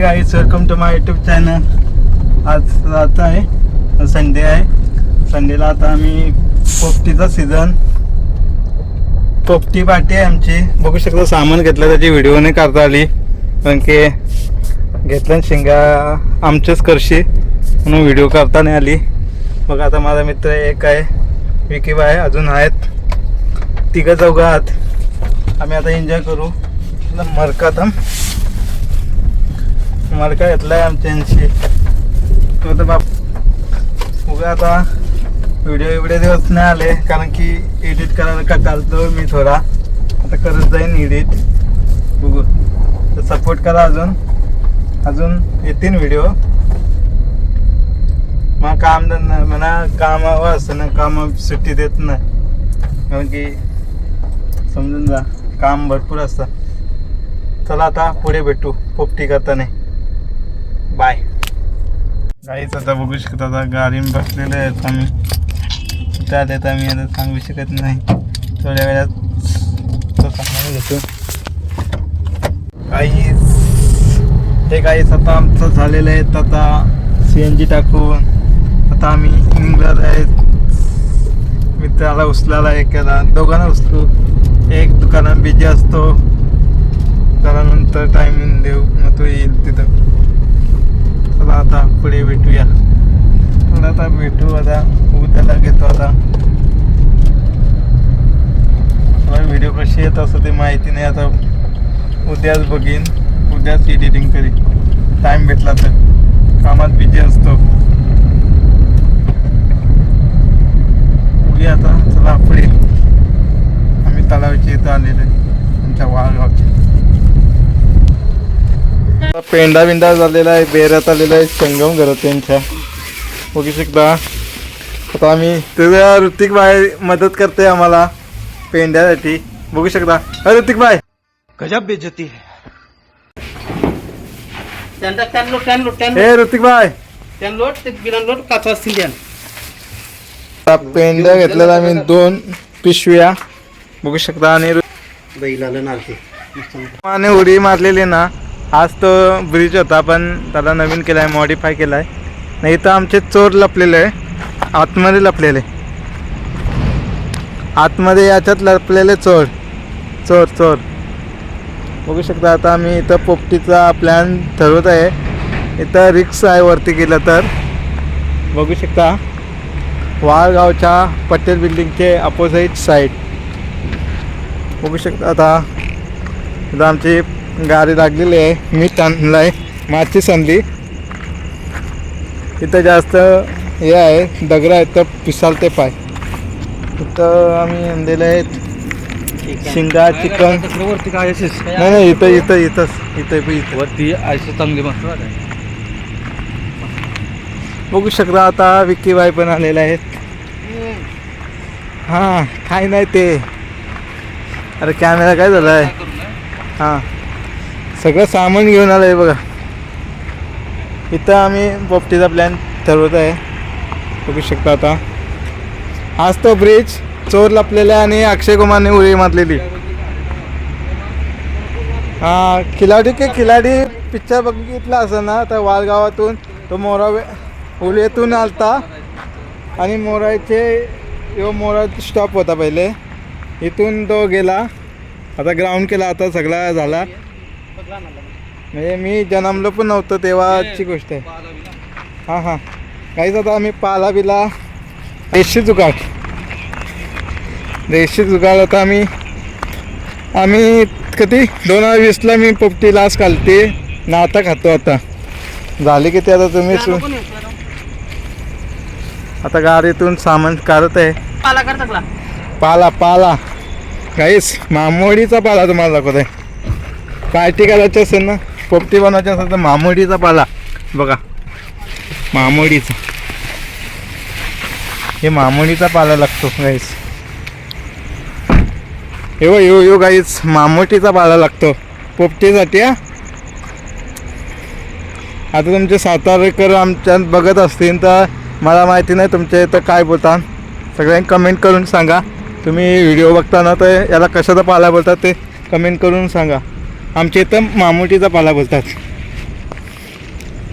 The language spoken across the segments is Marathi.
Guys welcome to my YouTube channel आज आता आहे. संडे आहे. संडेला आता आम्ही पोपटीचा सीझन पोपटी पार्टी आहे आमची. बघू शकता सामान घेतलं त्याची व्हिडिओ नाही करता आली. कारण की घेतलं शेंगा शिंगा करशी म्हणून व्हिडिओ करता नाही आली. बघा आता माझा मित्र एक आहे. विकी बाय अजून आहेत. तिघं चौघं आहात. आम्ही आता एन्जॉय करू. मरकात थांब मडका घेतलाय आमच्यांशी. तो तर बाप उगा आता व्हिडिओ एवढे दिवस नाही आले कारण की एडिट करायला कंटाळतो मी थोडा. आता करत जाईन एडिट बघू. तर सपोर्ट करा अजून. अजून येतील व्हिडिओ मग काम धंदा म्हणा कामावर असतं ना काम सुट्टी देत नाही. कारण की समजून जा काम भरपूर असतं. चला आता पुढे भेटू पोपटी करताना. बाय. गाईच आता बघू शकत आता गाडी बसलेले आहेत आम्ही त्यात येत आम्ही आता सांगू शकत नाही. थोड्या वेळात तो सांगायला घेतो. गाईस हे गाईस आता आमचं झालेलं आहे आता सी एन जी टाकून आता आम्ही निघणार आहेत मित्राला उचलायला एकाला दोघांना उचलू. एक दुकानात बिझी असतो. त्यानंतर टायमिंग देऊ मग तो येईल तिथं. चला आता पुढे भेटूया. थोडा आता भेटू आता उद्याला घेतो आता. मला व्हिडिओ कशी येत असं ते माहिती नाही. आता उद्याच बघीन. उद्याच एडिटिंग करीन. टाईम भेटला तर. कामात बिझी असतो. बघूया आता चला पुढे. आम्ही तलावाच्या इथं आलेलो आहे. आमच्या वाळगावचे पेंडा बिंडा झालेला आहे बेरात आलेला आहे संगम घरात त्यांच्या. बघू शकता. आता आम्ही तुझ्या ऋतिक बाय मदत करते आम्हाला पेंड्यासाठी बघू शकता. ऋतिक बाय गजब है। हे ऋतिक बाय पेंड्या घेतलेला आम्ही दोन पिशव्या. बघू शकता बैलाला आणि उडी मारलेली ना. आज तो ब्रिज होता पण त्याला नवीन केला आहे मॉडीफाय आहे नाही तर आमचे चोर लपलेले आहे. आतमध्ये लपलेले. आतमध्ये याच्यात लपलेले चोर. चोर चोर. बघू शकता आता आम्ही इथं पोपटीचा प्लॅन ठरवत आहे. इथं रिक्स आहे वरती गेलं तर. बघू शकता वाळगावच्या पटेल बिल्डिंगचे अपोजिट साईड बघू शकता आता आमची गाडी लागलेली आहे. मी ताणलाय. माची संधी. इथं जास्त हे आहे. दगड आहेत तर पिसालते पाय. इथं आम्ही आणलेले आहेत. शिंगा चिकन. वरती काय नाही नाही इथं इथं इथंच इथं बी इथं. वरती असे चांगली मस्त बघू शकता आता विक्की बाई पण आलेले आहेत. हां काय नाही ते. अरे कॅमेरा काय झाला आहे हां. सगळं सामान घेऊन आलं आहे बघा. इथं आम्ही पोपटीचा प्लॅन ठरवत आहे. बघू शकता आता. आज तो ब्रिज चोर लपलेला आहे आणि अक्षय कुमारने उडी मारलेली. हा खिलाडी के खिलाडी पिक्चर बघितला असं ना तर वाळगावातून तो मोरा उलीतून आलता. आणि मोराचे यो मोरा स्टॉप होता पहिले. इथून तो गेला. आता ग्राउंड केला आता सगळा झाला. म्हणजे मी जन्मलो पण नव्हतो तेव्हाची गोष्ट आहे. हां हां. काहीच आता आम्ही पाला बिला देशी जुगाड. देशी जुगाड आता आम्ही आम्ही कधी दोन हजार वीसला मी पोपटी लास घालते ना आता खातो आता. झाले किती आता तुम्ही? सु- आता गाडीतून सामान काढत आहे. पाला पाला काहीच मामोडीचा पाला तुम्हाला दाखवत आहे पार्टी करायची असेल ना? पोपटी बनवायची असेल तर मामोडीचा पाला. बघा. मामोडीचा. हे मामोडीचा पाला लागतो. गाईस यो यो यो गाईस मामोटीचा पाला लागतो. पोपटीसाठी हा? आता तुमचे सातारेकर आमच्यात बघत असतील तर मला माहिती नाही तुमच्या इथं काय बोलतात. सगळ्यांनी कमेंट करून सांगा. तुम्ही व्हिडिओ बघताना तर याला कशाचा पाला बोलतात ते कमेंट करून सांगा. आमच्या इथं मामुटीचा पाला बोलतात.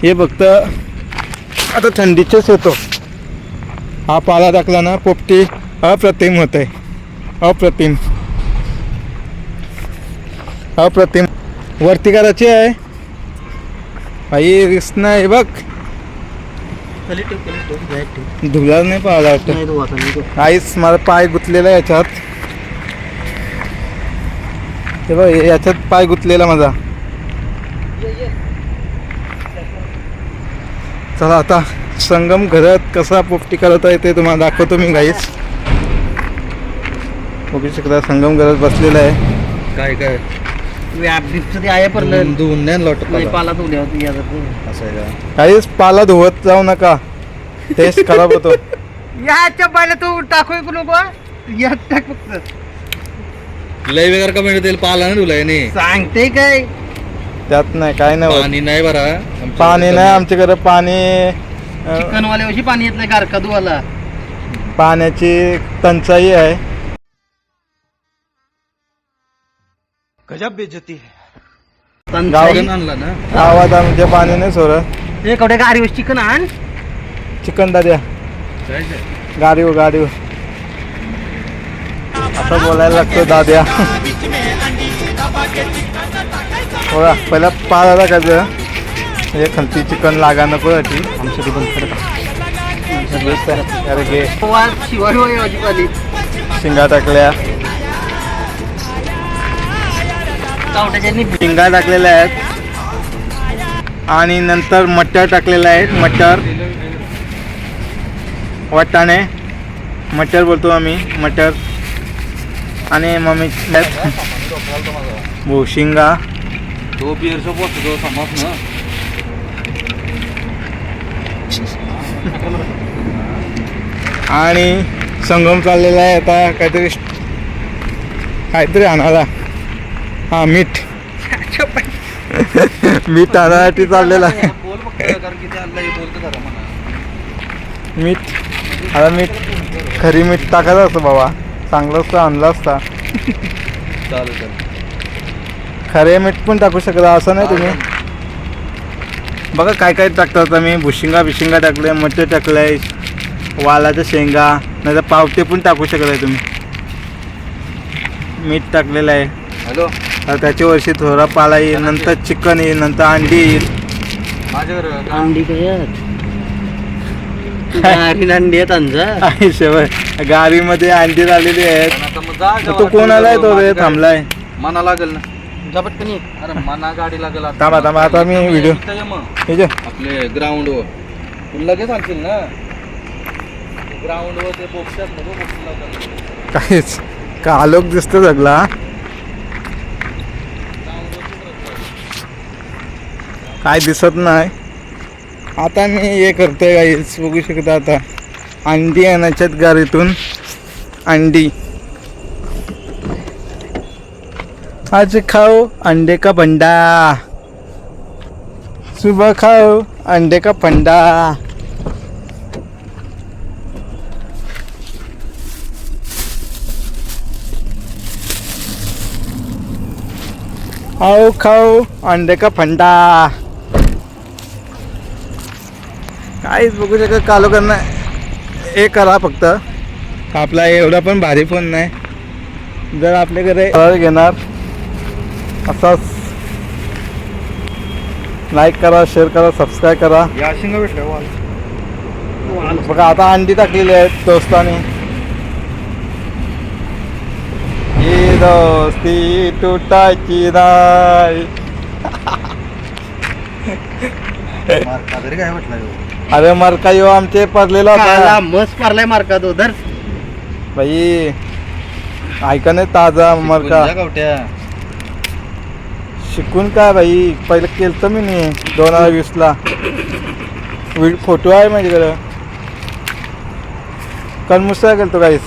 हे फक्त आता थंडीचेच येतो. हा पाला टाकला ना पोपटी अप्रतिम होत आहे अप्रतिम. अप्रतिम. वरती करायची आहे. भाई रिस्क नाही बघ. धुला नाही पाहिला वाटतं. काहीच मला पाय गुतलेला आहे याच्यात. हे बघ याच्यात पाय गुतलेला माझा. चला आता संगम घरात कसा पोपटी करत आहे ते तुम्हाला दाखवतो मी गाईच बघू शकता संगम घरात बसलेला आहे. काय काय? काहीच पाला धुवत जाऊ नका. टेस्ट खराब होतो. याच्या पाहिलं तू टाकू नको नको यात टाक फक्त. लय वेगर का मिळेल पाला ना तुला नाही सांगते काय? त्यात नाही काय नाही होत. पाणी नाही बरा. पाणी नाही आमच्याकडे पाणी अं, पाणी येत नाही गारका दुवाला. पाण्याची टंचाई आहे. गजब बेइज्जती है। तंचाई. आणला ना? गावात आमचे पाणी नाही सोडत. ए कवड्या गाडी चिकन आण. चिकन दाद्या. गाडीवर गाडीवर. असं बोलायला लागतो दाद्या. बघा पहिला पाला टाकायचं म्हणजे खालती चिकन लागा नको याची. आमच्या बंद करत अरे घे शिवाय होय भाजीपाली शिंगा टाकल्या. शिंगा टाकलेल्या आहेत. आणि नंतर मटर टाकलेलं आहे. मटर. वाटाणे. मटर बोलतो आम्ही. मटर. आणि मम्मी भोशिंगा तो बिअर चा पोचतो समज ना. आणि संगम चाललेला आहे आता काहीतरी काहीतरी आणायला. हां मीठ. मीठ आणायसाठी चाललेला आहे. ते मीठ. आता मीठ. खरी मीठ टाकायचं असतं बाबा. चांगलं असतं आणलं असता. चालेल चालेल. खरे मीठ पण टाकू शकता असं नाही तुम्ही. बघा काय काय टाकतात आम्ही भुशिंगा बिशिंगा टाकले मटर टाकलंय वालाच्या शेंगा नाही तर पावटे पण टाकू शकताय तुम्ही. मीठ टाकलेलं आहे. हॅलो. आता त्याच्या वर्षी थोडा पाला येईल नंतर चिकन येईल नंतर अंडी येईल. माझ्याकडे अंडी काय गाडी अंडी आहेत अंजा गाडीमध्ये अंडी झालेली आहेत. मग तो कोण आलाय तो रे? थांबलाय. मना लागेल ना. जा पटकन ये. अरे मना गाडी लागेल आता. थांबा, थांबा, आता मी व्हिडिओ- इथं ये मग. हे जे आपले ग्राउंड वर. तू लगेच आणशील ना? ग्राउंड वर ते बोक्सात नको बोक्स काहीच. का आलोक दिसतो सगळा? काय दिसत नाही. आता मी हे करतोय गाईस बघू शकता आता. अंडी आणायच्यात गारीतून अंडी. आज खाओ अंडे का पंडा सुबह खाओ अंडे का पंडा आओ खाओ अंडे का फंडा काहीच बघू शकत कालो करणं हे करा फक्त. आपला एवढा पण भारी फोन नाही. जर आपल्याकडे कलर घेणार. असाच. लाईक करा शेअर करा सबस्क्राईब करा. बघा आता अंडी टाकलेली आहेत दोस्तानी. ही दोस्ती तुटायची नाही. काय म्हटलं? अरे मरका यो आमचे पडलेला होता. मस्त मारलाय मार्का तो धर. बाई ऐका नाही ताजा मरका गावट्या. शिकून काय बाई पहिलं केलं तर मी नाही दोन हजार वीसला. फोटो आहे माझ्याकडं. कलमुसा गेलतो काहीच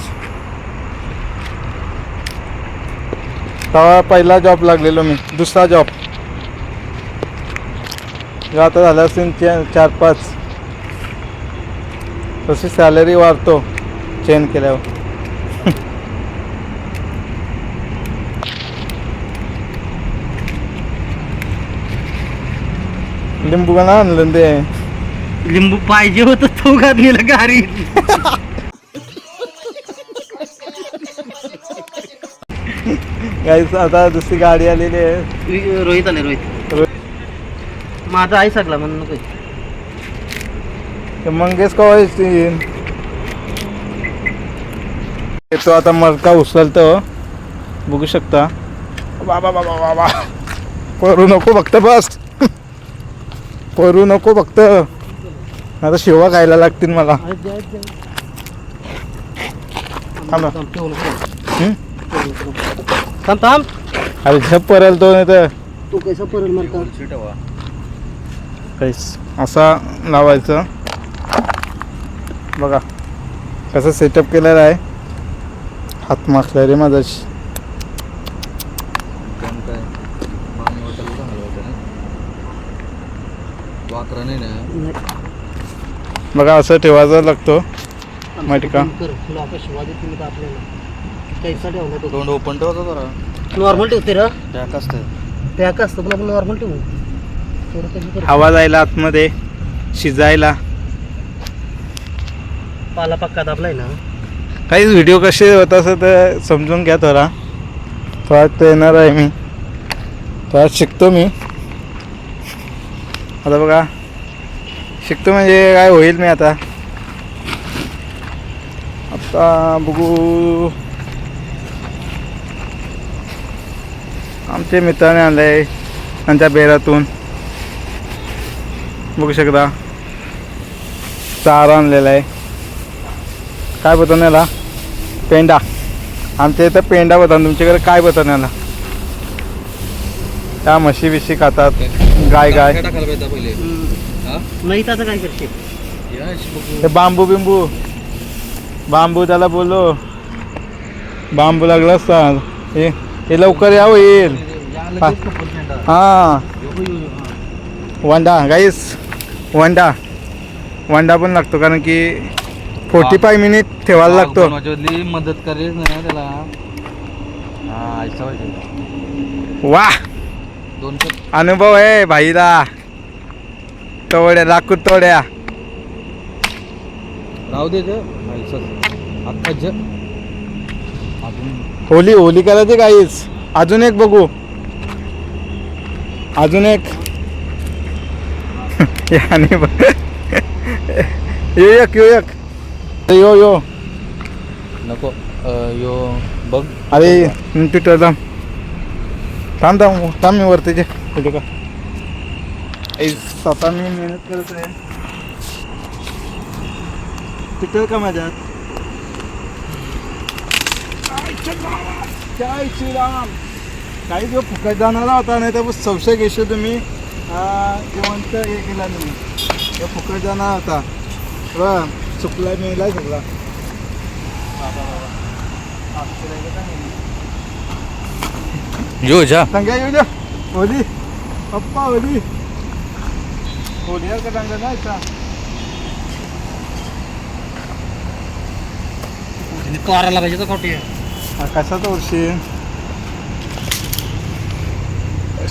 तेव्हा पहिला जॉब लागलेलो मी दुसरा जॉब आता झालं असेल चार पाच. तशी सॅलरी वाढतो. चेंज केल्यावर. लिंबू का आणलं ते? लिंबू पाहिजे होतं तो घातलेलं गाडी गाईस आता दुसरी गाडी आलेली आहे. रोहित आले रोहित. माझा आई सगला म्हणून नको मंगेश कवा तो आता मरका उचलतो बघू शकता. बाबा बाबा बाबा परू नको फक्त बस. परू नको फक्त. आता शिवा खायला लागतील मला. थांब ना. थांब अरे झप परेल तो नाही तर. तू कैसा परल काहीच असा लावायचं. बघा कसं सेटअप केलेला आहे. हात माखला रे माझा बघा असं ठेवायचा लागतो. माहिती का? तोंड ओपन ठेवतो जरा. नॉर्मल ठेवते रे. पॅक असतं. पॅक असतं पण आपण नॉर्मल ठेवू? हवा जायला आतमध्ये शिजायला. पाला पक्का दाबलाय ना? काहीच व्हिडिओ कसे होत असं तर समजून घ्या थोडा. थोडा तर येणार आहे मी. थोडा शिकतो मी. आता बघा. शिकतो म्हणजे काय होईल मी आता. आता बघू. आमचे मित्राने आणलं आहे त्यांच्या बेरातून. बघू शकता. चारा आणलेला आहे. काय बघतो याला पेंडा. आमच्या इथं पेंडा बघता तुमच्याकडे काय बघता याला त्या म्हशी बिशी खातात गाय गाय. हा? काय करते हे बांबू बिंबू. बांबू त्याला बोललो. बांबू लागला असता. हे हे लवकर यावं येईल या लगेच कपल पेंडा. हां. यो, यो, यो, हा. वंडा गाईस वंडा. वंडा पण लागतो कारण की फोर्टी फाय मिनिट ठेवायला लागतो. मदत करेल ना त्याला. हा ऐसा पाहिजे वा दोन कप अनुभव आहे भाईला. तोड्या लाकूड तोड्या. राहू दे ग. ऐसा आता ज. अजून. होली होली करायची काहीच अजून एक बघू. अजून एक. याने ब- यो एक यो एक. यो यो नको अं, यो बघ अरे ट्विटर थांब थांब थांब थांब मी वरती जे कुठे का स्वतः मी मेहनत करत आहे. ट्विटर का माझ्यात? जय श्रीराम. काही जो फुकट जाणारा होता नाही तर संशय घेशो तुम्ही. अं, जिवंत हे केला तुम्ही. तो फुकट जाणार होता. बरं. चुकला मेला सगळा यो जा. संग्या येऊ होली पप्पा होली होली का पाहिजे तर खोटी कशाचं वर्षी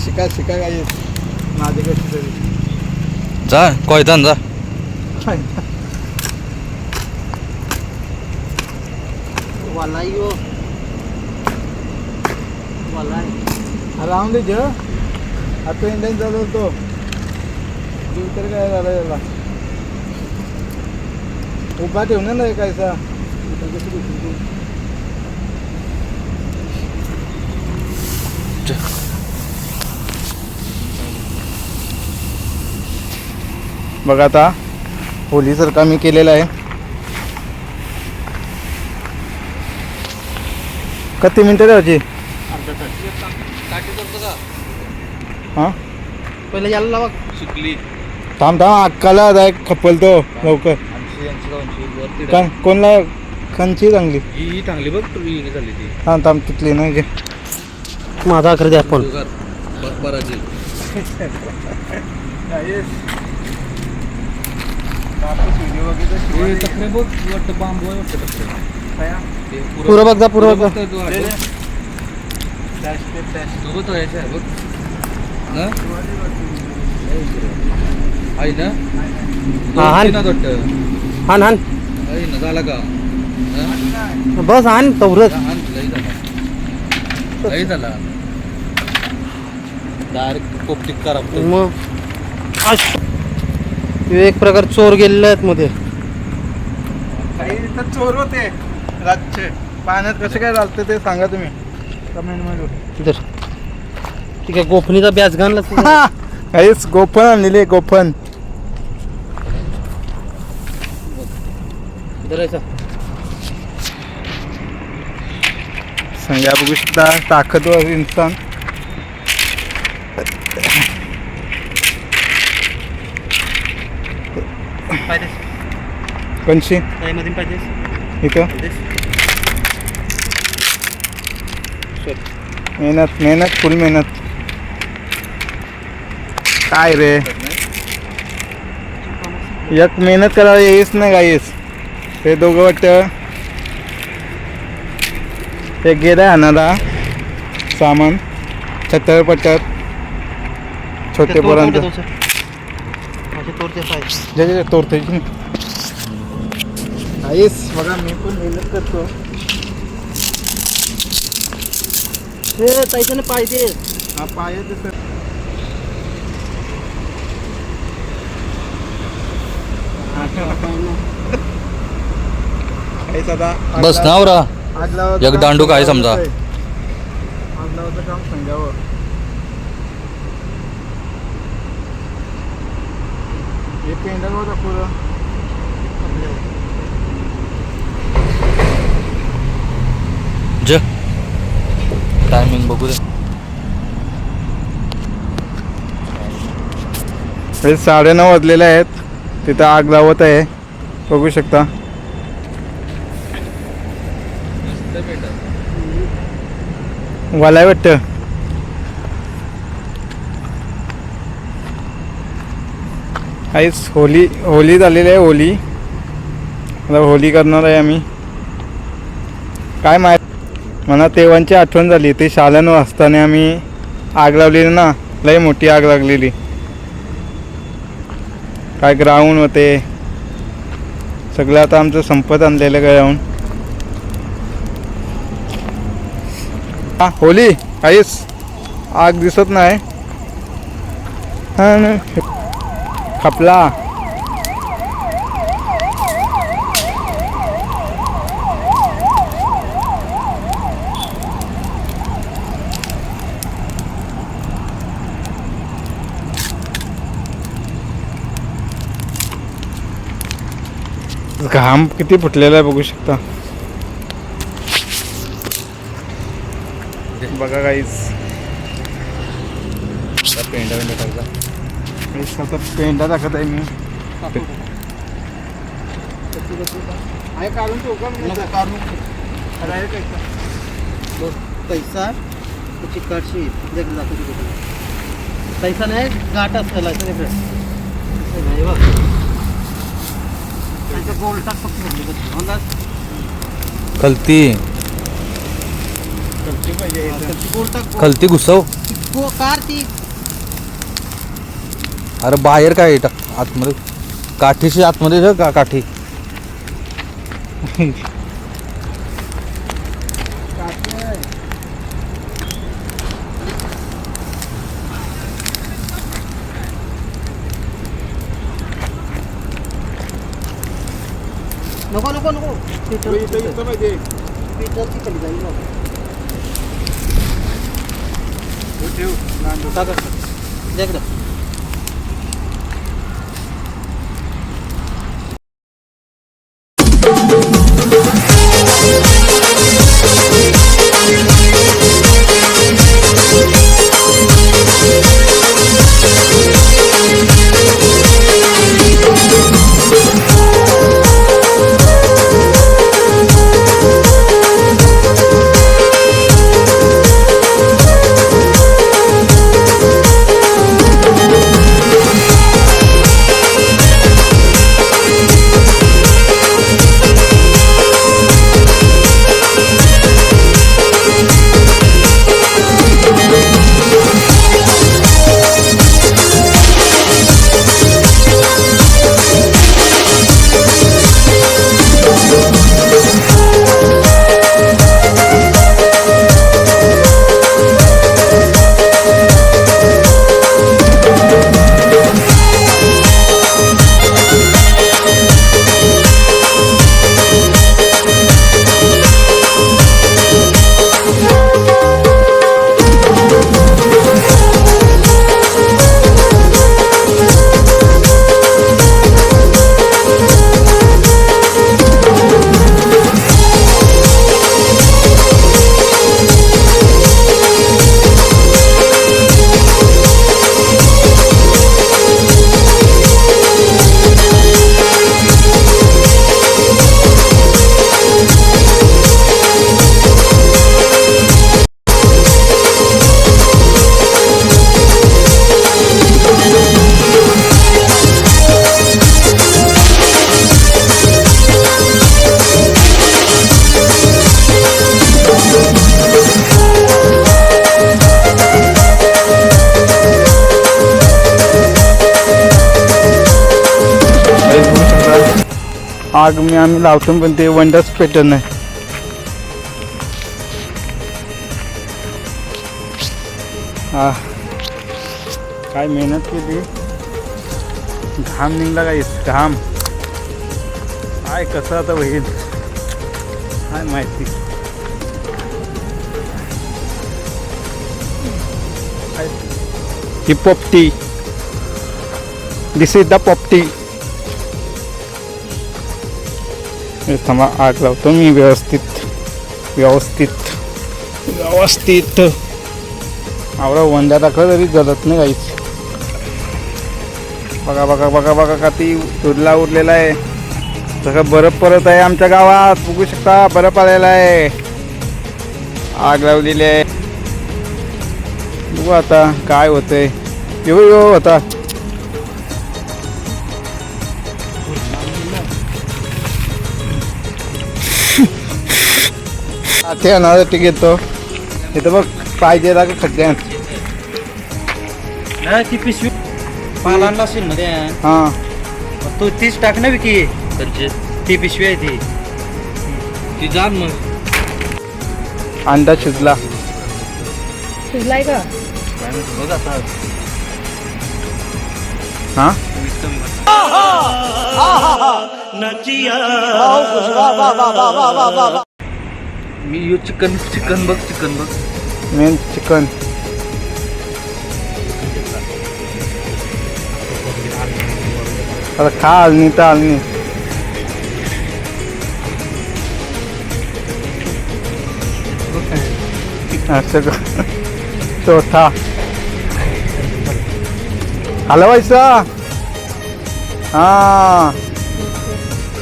शिका शिका काय येत माझे कशी तरी. जा कोयतान जा. वाला यो वाला राहून दे आता इंडियन चालवतो जीव तर काय झालं याला उभा ठेवणार नाही कायचा बघा आता होलीसारखा मी केलेला आहे. किती मिनटं द्यायची का हां? पहिले याला लावा. शिकली. थांब थांब अक्काला एक खपल तो लवकर. ऐंशी ऐंशी दोनशे वरती का कोणला? कंची चांगली? ही ही चांगली बघ तू ही झाली ती. थांब थांब तिथली ना घे. माझा अकरा द्या फोन बराची हे तक्रे बघ वाटतं बांबू आहे वाटतं तक्रे. ते पुरं बघ जा, पुरं बघ जा. तू. तू तो यायचा आहे बघ. ना? आहे ना हा, हाण. दोन तीनच वाटतं. हान हान आहे ना झाला का हा? बस हान तवरच लई झाला लई झाला डायरेक्ट कोपटीक करा मग अश. हे एक प्रकार चोर गेलेले आहेत मध्ये काही इथं चोर होते रातचे. पाण्यात कसे काय चालते ते सांगा तुम्ही. कमेंटमध्ये इधर. ठीक आहे गोफणीचा बॅच घालला काहीच गोफन आणलेली गोफन सांगा बघू शकता ताकदवर इन्सान कोणशी इथं? मेहनत मेहनत फुल मेहनत. काय रे? एक मेहनत करायला येईच नाही गाईस? ते दोघं वाटतं. ते गेलं आणायला. सामान. छत्तर पट्ट्यात छोटे जे तोडते. आईस बघा मी पण मेहनत करतो. पाहिजे हा पाय सर बस नावरा आग लावायचं एक काम दांडूक आहे समजा. लावायचं काम हे पेंडल होता पुरं. टायमिंग बघू दे. हे साडेनऊ वाजलेले आहेत. तिथं आग लावत आहे. बघू शकता. वालाय वाटतं. आईच होली होली झालेली आहे होली. आता होली करणार आहे आम्ही. काय माहिती? मला तेव्हाची आठवण झाली. ते शालन असताना आम्ही आग लावलेली ना लई मोठी आग लागलेली. काय ग्राउंड होते. सगळं आता आमचं संपत आणलेलं ग्राउंड. हा होली काहीच आग दिसत नाही. खपला. घाम किती फुटलेला आहे बघू शकता? बघा काहीच पेंडा पेंडा टाकला काहीच आता पेंडा टाकत आहे मी काढून ठेवू का म्हणजे पैसा त्याची काढशी देखील जातो तिकडे पैसा नाही गाठ असलेला आहे तिकडे. पैसा नाही बघ. त्याचं गोल टाक फक्त म्हणजे बस. अंदाज. खलती. टाक गोल. खलती घुसव. अरे बाहेर काय टाक आतमध्ये. काठीशी आतमध्ये का काठी? इथं पाहिजे. हे ठेव आग मी आम्ही लावतो पण ते वंडर्स पेटर्न आहे हा काय मेहनत केली? घाम निघला काय घाम. काय कसं आता होईल? काय माहिती? ही पोपटी दिस इज द पोपटी थांबा आग लावतो मी. व्यवस्थित. व्यवस्थित. व्यवस्थित. आवडा वंड्या टाकलं तरी जलत नाही काहीच. बघा बघा बघा बघा का ती उरला उरलेला आहे. सगळं बरफ परत आहे आमच्या गावात. बघू शकता बरफ आलेला आहे. आग लावलेली आहे. बघू आता काय होतंय. येऊ येऊ होता ते अनासाठी घेतो इथं बघ पाहिजे का खड्ड्यात नाही ती पिशवी पाला आणला असेल ना त्या. हां. तू तीच टाक ना विकी. ती पिशवी आहे ती. ती जाण मग. अंडा शिजला. शिजलाय का? बघ आता. हां? मी यू चिकन चिकन बघ चिकन बघ. Main chicken. अरे खा आलनी तर आलनी असं क- चौथा हलवायचा हा.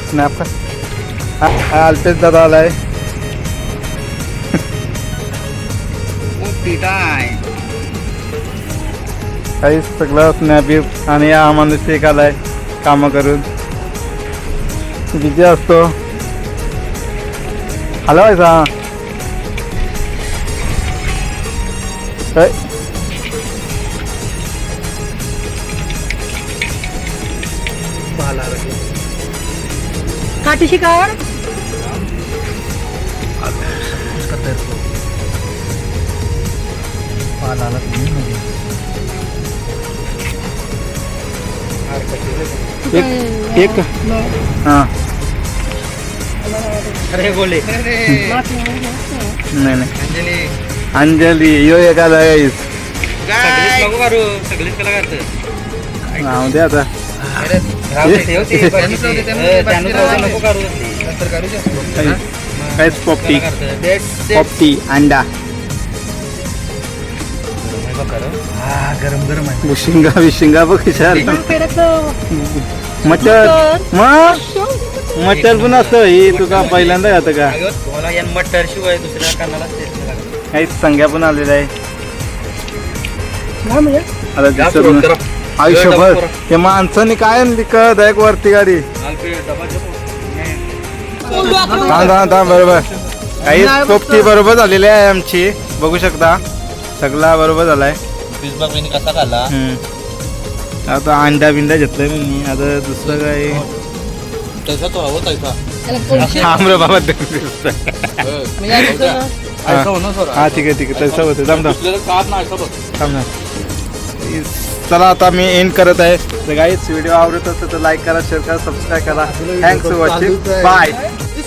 स्नॅप आलतेच दादा आलाय. काही सगळं स्नॅपी आणि माणूस एक आलाय कामं करून. बिझी असतो. हलवायचा काय काठी शिकावड एक एक. हां. अरे बोले. नाही नाही. अंजली. यो एक दे आता. राहू दे, ठेव ते. बाकीचे. ए, त्यानं राहू दे, नको करू ते. काही- काहीच पोपटी. पोपटी अंडा. हा गरम गरम आहे. बघ पेरचं मटर मग? मटर पण असतं. ही तुका पहिल्यांदा येतं का? या मटर शिवाय दुसऱ्या कानाला तेच नाही लागत. काही संग्या पण आलेल्या आहे हा म्हणजे? आता जा दिसत पुढं, नाही. करा. आयुष्यभर. हे माणसाने काय कळत आहे एक वरती गाडी. थांब थांब थांब बरोबर. काही पोपटी बरोबर झालेली आहे आमची. बघू शकता. सगळा बरोबर झालाय. पिझ्झा मी कसा खाल्ला. आता अंडा बिंडा घेतलाय मी. आता दुसरं काय? तैसा तो हवं तैसा. त्याला पैसे थांब रे बाबा ते. म्हणजे ना, हा. हा ठीक आहे ठीक आहे. तसं होतं थांब थांब. ना चला आता मी एंड करत आहे. तर गाईच व्हिडिओ आवडत असेल तर लाईक करा शेअर करा सबस्क्राईब करा. Thanks for watching bye